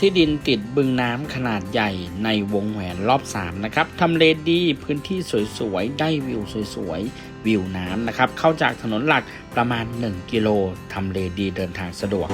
ที่ดินติดบึงน้ำขนาดใหญ่ในวงแหวนรอบ 3 นะครับทำเลดีพื้นที่สวยๆ ได้วิวสวยๆ วิวน้ำนะครับ เข้าจากถนนหลักประมาณ 1 กิโลทำเลดีเดินทางสะดวก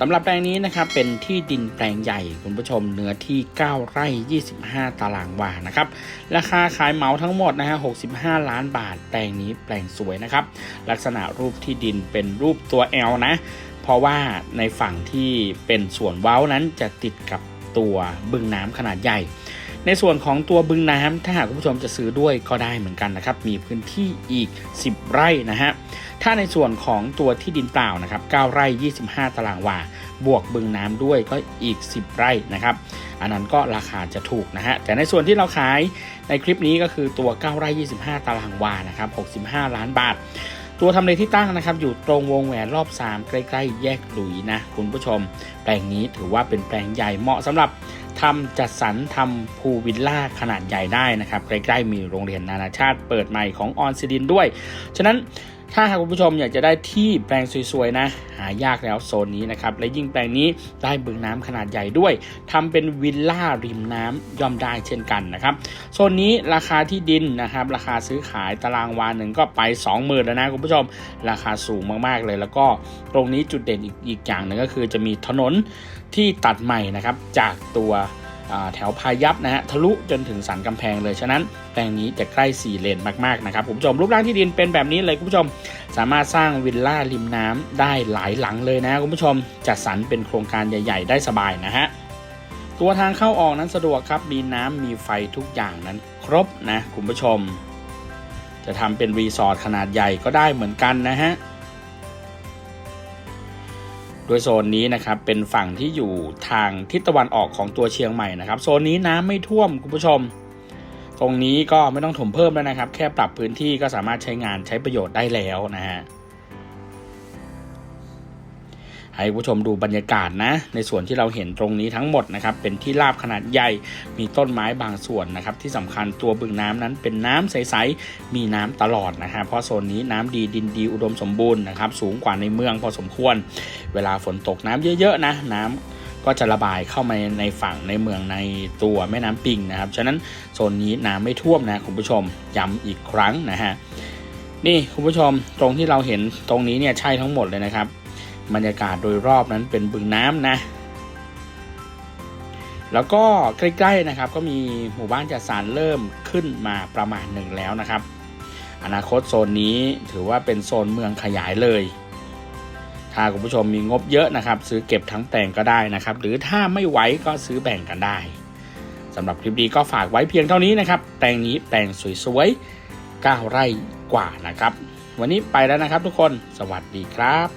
สำหรับแปลงนี้นะครับเป็นที่ดินแปลงใหญ่คุณผู้ชมเนื้อที่ 9 ไร่ 25 ตารางวานะครับราคาขายเหมาทั้งหมดนะฮะ 65 ล้านบาท แปลงนี้แปลงสวยนะครับ ลักษณะรูปที่ดินเป็นรูปตัว L นะ เพราะว่าในฝั่งที่เป็นส่วนเว้านั้นจะติดกับตัวบึงน้ำขนาดใหญ่ ในส่วนของตัวบึงน้ำถ้าหากคุณผู้ชมจะซื้อด้วยก็ได้เหมือนกันนะครับ มีพื้นที่อีก 10 ไร่นะฮะถ้าในส่วนของตัวที่ดินเปล่านะครับ9ไร่ 25 ตารางวา บวกบึงน้ำด้วยก็อีก 10 ไร่นะครับ อันนั้นก็ราคาจะถูกนะฮะ แต่ในส่วนที่เราขายในคลิปนี้ก็คือตัว 9 ไร่ 25 ตารางวา นะครับ 65 ล้านบาท ตัวทำเลที่ตั้งนะครับ อยู่ตรงวงแหวนรอบ 3 ใกล้ ๆ แยกหลุยนะ คุณผู้ชม แปลงนี้ถือว่าเป็นแปลงใหญ่เหมาะสำหรับ ทำจัดสรรทำพูลวิลล่าขนาดใหญ่ได้นะครับ ใกล้ ๆ มีโรงเรียนนานาชาติเปิดใหม่ของออนซิลินด้วย ฉะนั้น ถ้าหากคุณผู้ชมอยากจะได้ที่แปลงสวยๆนะ หายากแล้วโซนนี้นะครับ และยิ่งแปลงนี้ได้บึงน้ำขนาดใหญ่ด้วยทำเป็นวิลล่าริมน้ำย่อมได้เช่นกันนะครับโซนนี้ราคาที่ดินนะครับ ราคาซื้อขายตารางวาหนึ่งก็ไป 20,000แล้วนะคุณผู้ชม ราคาสูงมากๆเลย แล้วก็ตรงนี้จุดเด่นอีกอีกอย่างหนึ่งก็คือจะมีถนนที่ตัดใหม่นะครับจากตัวแถวพายัพนะฮะทะลุจนถึงสันกำแพงเลยฉะนั้น แปลงนี้จะใกล้4เลนมากๆนะครับคุณผู้ชมรูปร่างที่ดินเป็นแบบนี้เลยคุณผู้ชม สามารถสร้างวิลล่าริมน้ำได้หลายหลังเลยนะคุณผู้ชมจัดสรรเป็นโครงการใหญ่ ๆ ได้สบายนะฮะตัวทางเข้าออกนั้นสะดวกครับมีน้ำมีไฟทุกอย่างนั้นครบนะคุณผู้ชม จะทำเป็นรีสอร์ทขนาดใหญ่ก็ได้เหมือนกันนะฮะโดยโซนนี้นะครับเป็นฝั่งที่อยู่ทางทิศตะวันออกของตัวเชียงใหม่นะครับโซนนี้น้ำไม่ท่วมคุณผู้ชม ตรงนี้ก็ไม่ต้องถมเพิ่มแล้วนะครับ แค่ปรับพื้นที่ก็สามารถใช้งานใช้ประโยชน์ได้แล้วนะฮะให้ผู้ชมดูบรรยากาศนะ ในส่วนที่เราเห็นตรงนี้ทั้งหมดนะครับ เป็นที่ราบขนาดใหญ่ มีต้นไม้บางส่วนนะครับ ที่สำคัญตัวบึงน้ำนั้นเป็นน้ำใสๆ มีน้ำตลอดนะฮะเพราะโซนนี้น้ำดีดินดีอุดมสมบูรณ์นะครับ สูงกว่าในเมืองพอสมควร เวลาฝนตกน้ำเยอะๆนะ น้ำ ก็จะระบายเข้ามาในฝั่งในเมืองในตัวแม่น้ำปิงนะครับ ฉะนั้นโซนนี้น้ำไม่ท่วมนะคุณผู้ชมย้ำอีกครั้งนะฮะนี่คุณผู้ชมตรงที่เราเห็นตรงนี้เนี่ยใช่ทั้งหมดเลยนะครับ บรรยากาศโดยรอบนั้นเป็นบึงน้ำนะ แล้วก็ใกล้ๆนะครับ ก็มีหมู่บ้านจัดสรรเริ่มขึ้นมาประมาณหนึ่งแล้วนะครับ อนาคตโซนนี้ถือว่าเป็นโซนเมืองขยายเลย ถ้าคุณผู้ชมมีงบเยอะนะครับ ซื้อเก็บทั้งแปลงก็ได้นะครับ หรือถ้าไม่ไหวก็ซื้อแบ่งกันได้สำหรับคลิปนี้ก็ฝากไว้เพียงเท่านี้นะครับ แปลงนี้แปลงสวยๆ9ไร่กว่านะครับ วันนี้ไปแล้วนะครับทุกคนสวัสดีครับ